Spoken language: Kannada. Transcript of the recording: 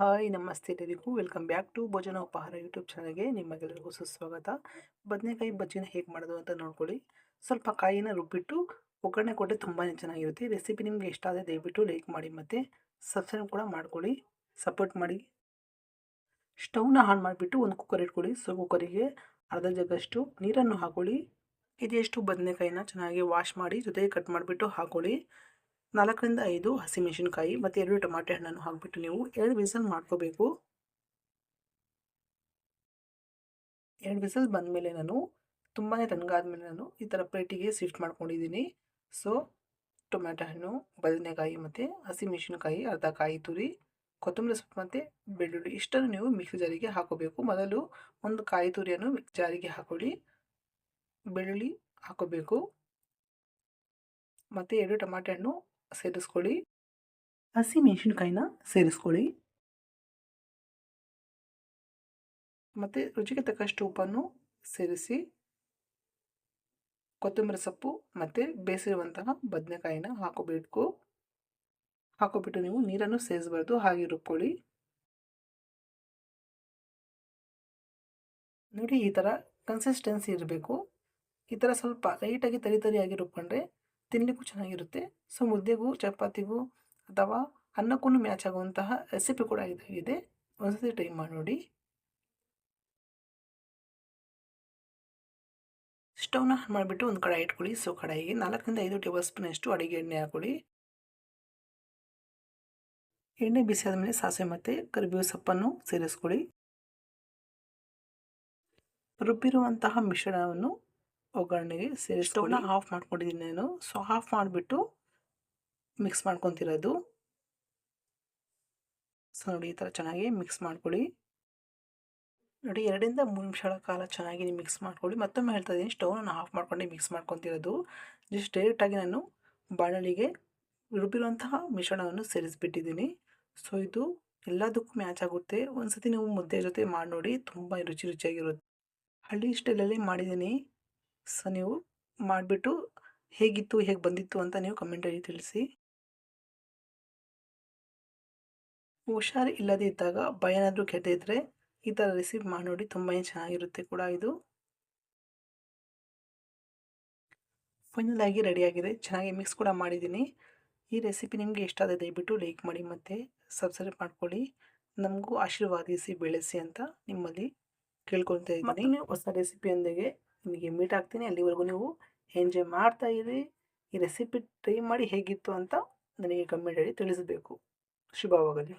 ಹಾಯ್, ನಮಸ್ತೆ ಎಲ್ಲರಿಗೂ. ವೆಲ್ಕಮ್ ಬ್ಯಾಕ್ ಟು ಭೋಜನ ಉಪಹಾರ ಯೂಟ್ಯೂಬ್ ಚಾನಲ್ಗೆ ನಿಮಗೆಲ್ಲರಿಗೂ ಸುಸ್ವಾಗತ. ಬದನೆಕಾಯಿ ಬಜ್ಜಿನ ಹೇಗೆ ಮಾಡೋದು ಅಂತ ನೋಡ್ಕೊಳ್ಳಿ. ಸ್ವಲ್ಪ ಕಾಯಿನ ರುಬ್ಬಿಟ್ಟು ಒಗ್ಗರಣೆ ಕೊಟ್ಟರೆ ತುಂಬಾ ಚೆನ್ನಾಗಿರುತ್ತೆ. ರೆಸಿಪಿ ನಿಮಗೆ ಇಷ್ಟ ಆದರೆ ದಯವಿಟ್ಟು ಲೈಕ್ ಮಾಡಿ ಮತ್ತು ಸಬ್ಸ್ಕ್ರೈಬ್ ಕೂಡ ಮಾಡ್ಕೊಳ್ಳಿ. ಸಪೋರ್ಟ್ ಮಾಡಿ. ಸ್ಟೌವ್ನ ಆನ್ ಮಾಡಿಬಿಟ್ಟು ಒಂದು ಕುಕ್ಕರ್ ಇಟ್ಕೊಳ್ಳಿ. ಸೊ, ಕುಕ್ಕರಿಗೆ ಅರ್ಧ ಜಗ್ಗಷ್ಟು ನೀರನ್ನು ಹಾಕೊಳ್ಳಿ. ಇದೆಯಷ್ಟು ಬದನೆಕಾಯಿನ ಚೆನ್ನಾಗಿ ವಾಶ್ ಮಾಡಿ ಜೊತೆಗೆ ಕಟ್ ಮಾಡಿಬಿಟ್ಟು ಹಾಕೊಳ್ಳಿ. ನಾಲ್ಕರಿಂದ ಐದು ಹಸಿಮೆಣಸಿನ್ಕಾಯಿ ಮತ್ತು ಎರಡು ಟೊಮಾಟೆ ಹಣ್ಣನ್ನು ಹಾಕಿಬಿಟ್ಟು ನೀವು ಎರಡು ವಿಸಲ್ ಮಾಡ್ಕೋಬೇಕು. ಎರಡು ವಿಸಲ್ ಬಂದಮೇಲೆ ನಾನು ತುಂಬಾ ತಣ್ಣಗಾದ್ಮೇಲೆ ನಾನು ಈ ಥರ ಪ್ಲೇಟಿಗೆ ಶಿಫ್ಟ್ ಮಾಡ್ಕೊಂಡಿದ್ದೀನಿ. ಸೊ, ಟೊಮ್ಯಾಟೊ ಹಣ್ಣು, ಬದನೆಕಾಯಿ ಮತ್ತು ಹಸಿಮೆಣಸಿನ್ಕಾಯಿ, ಅರ್ಧ ಕಾಯಿ ತುರಿ, ಕೊತ್ತಂಬರಿ ಸೊಪ್ಪು ಮತ್ತು ಬೆಳ್ಳುಳ್ಳಿ ಇಷ್ಟನ್ನು ನೀವು ಮಿಕ್ಸಿ ಜಾರಿಗೆ ಹಾಕೋಬೇಕು. ಮೊದಲು ಒಂದು ಕಾಯಿ ತುರಿಯನ್ನು ಜಾರಿಗೆ ಹಾಕೊಳ್ಳಿ. ಬೆಳ್ಳುಳ್ಳಿ ಹಾಕೋಬೇಕು. ಮತ್ತು ಎರಡು ಟೊಮ್ಯಾಟೊ ಹಣ್ಣು ಸೇರಿಸ್ಕೊಳ್ಳಿ. ಹಸಿ ಮೆಣಸಿನ್ಕಾಯಿನ ಸೇರಿಸ್ಕೊಳ್ಳಿ. ಮತ್ತು ರುಚಿಗೆ ತಕ್ಕಷ್ಟು ಉಪ್ಪನ್ನು ಸೇರಿಸಿ. ಕೊತ್ತಂಬರಿ ಸೊಪ್ಪು ಮತ್ತು ಬೇಸಿರುವಂತಹ ಬದನೆಕಾಯಿನ ಹಾಕೋಬೇಕು ಹಾಕೋಬಿಟ್ಟು ನೀವು ನೀರನ್ನು ಸೇರಿಸಬಾರ್ದು, ಹಾಗೆ ರುಬ್ಕೊಳ್ಳಿ. ನೋಡಿ ಈ ಥರ ಕನ್ಸಿಸ್ಟೆನ್ಸಿ ಇರಬೇಕು. ಈ ಥರ ಸ್ವಲ್ಪ ಲೈಟಾಗಿ ತರಿ ತರಿಯಾಗಿ ರುಬ್ಕೊಂಡ್ರೆ ತಿನ್ನಲಿಕ್ಕೂ ಚೆನ್ನಾಗಿರುತ್ತೆ. ಸೊ, ಮುದ್ದೆಗೂ, ಚಪಾತಿಗೂ ಅಥವಾ ಅನ್ನಕ್ಕೂ ಮ್ಯಾಚ್ ಆಗುವಂತಹ ರೆಸಿಪಿ ಕೂಡ ಇದಾಗಿದೆ ಒಂದ್ಸತಿ ಟ್ರೈ ಮಾಡಿ ನೋಡಿ ಸ್ಟವ್ನ ಆನ್ ಮಾಡಿಬಿಟ್ಟು ಒಂದು ಕಡಾಯಿ ಇಟ್ಕೊಳ್ಳಿ. ಸೊ, ಕಡಾಯಿಗೆ ನಾಲ್ಕರಿಂದ ಐದು ಟೇಬಲ್ ಸ್ಪೂನಷ್ಟು ಅಡುಗೆ ಎಣ್ಣೆ ಹಾಕೊಳ್ಳಿ ಎಣ್ಣೆ ಬಿಸಿ ಆದಮೇಲೆ ಸಾಸಿವೆ ಮತ್ತು ಕರಿಬೇವು ಸೊಪ್ಪನ್ನು ಸೇರಿಸ್ಕೊಳ್ಳಿ. ರುಬ್ಬಿರುವಂತಹ ಮಿಶ್ರಣವನ್ನು ಒಗ್ಗರಣೆಗೆ ಸೇರಿ ಸ್ಟವ್ನ ಆಫ್ ಮಾಡ್ಕೊಂಡಿದ್ದೀನಿ ನಾನು. ಸೊ ಆಫ್ ಮಾಡಿಬಿಟ್ಟು ಮಿಕ್ಸ್ ಮಾಡ್ಕೊತಿರೋದು. ಸೊ, ನೋಡಿ, ಈ ಥರ ಚೆನ್ನಾಗಿ ಮಿಕ್ಸ್ ಮಾಡ್ಕೊಳ್ಳಿ. ನೋಡಿ, ಎರಡರಿಂದ ಮೂರು ನಿಮಿಷಗಳ ಕಾಲ ಚೆನ್ನಾಗಿ ಮಿಕ್ಸ್ ಮಾಡ್ಕೊಳ್ಳಿ. ಮತ್ತೊಮ್ಮೆ ಹೇಳ್ತಾ ಇದ್ದೀನಿ ಸ್ಟವ್ನ ಆಫ್ ಮಾಡ್ಕೊಂಡು ಮಿಕ್ಸ್ ಮಾಡ್ಕೊತಿರೋದು. ಜಸ್ಟ್ ಡೈರೆಕ್ಟಾಗಿ ನಾನು ಬಾಣಲಿಗೆ ರುಬ್ಬಿರುವಂತಹ ಮಿಶ್ರಣವನ್ನು ಸೇರಿಸಿಬಿಟ್ಟಿದ್ದೀನಿ. ಸೊ, ಇದು ಎಲ್ಲದಕ್ಕೂ ಮ್ಯಾಚ್ ಆಗುತ್ತೆ. ಒಂದ್ಸತಿ ನೀವು ಮುದ್ದೆ ಜೊತೆ ಮಾಡಿ ನೋಡಿ, ತುಂಬ ರುಚಿ ರುಚಿಯಾಗಿರುತ್ತೆ. ಹಳ್ಳಿ ಸ್ಟೈಲಲ್ಲಿ ಮಾಡಿದ್ದೀನಿ. ಸೊ ನೀವು ಮಾಡಿಬಿಟ್ಟು ಹೇಗಿತ್ತು, ಹೇಗೆ ಬಂದಿತ್ತು ಅಂತ ನೀವು ಕಮೆಂಟಲ್ಲಿ ತಿಳಿಸಿ. ಹುಷಾರು ಇಲ್ಲದೇ ಇದ್ದಾಗ ಭಯ ಏನಾದರೂ ಕೆಟ್ಟಿದ್ರೆ ಈ ಥರ ರೆಸಿಪಿ ಮಾಡಿ ನೋಡಿ ತುಂಬಾ ಚೆನ್ನಾಗಿರುತ್ತೆ ಕೂಡ ಇದು. ಫೈನಲ್ ಆಗಿ ರೆಡಿಯಾಗಿದೆ ಚೆನ್ನಾಗಿ ಮಿಕ್ಸ್ ಕೂಡ ಮಾಡಿದ್ದೀನಿ. ಈ ರೆಸಿಪಿ ನಿಮಗೆ ಇಷ್ಟ ಆದರೆ ದಯವಿಟ್ಟು ಲೈಕ್ ಮಾಡಿ ಮತ್ತು ಸಬ್ಸ್ಕ್ರೈಬ್ ಮಾಡ್ಕೊಳ್ಳಿ. ನಮಗೂ ಆಶೀರ್ವಾದಿಸಿ ಬೆಳೆಸಿ ಅಂತ ನಿಮ್ಮಲ್ಲಿ ಕೇಳ್ಕೊಳ್ತಾ ಇದ್ದೀನಿ. ಹೊಸ ರೆಸಿಪಿಯೊಂದಿಗೆ ನಿಮಗೆ ಮೀಟ್ ಆಗ್ತೀನಿ, ಅಲ್ಲಿವರೆಗೂ ನೀವು ಎಂಜಾಯ್ ಮಾಡ್ತಾ ಇರಿ. ಈ ರೆಸಿಪಿ ಟ್ರೈ ಮಾಡಿ ಹೇಗಿತ್ತು ಅಂತ ನನಗೆ ಕಮೆಂಟಲ್ಲಿ ತಿಳಿಸಬೇಕು. ಶುಭವಾಗಲಿ.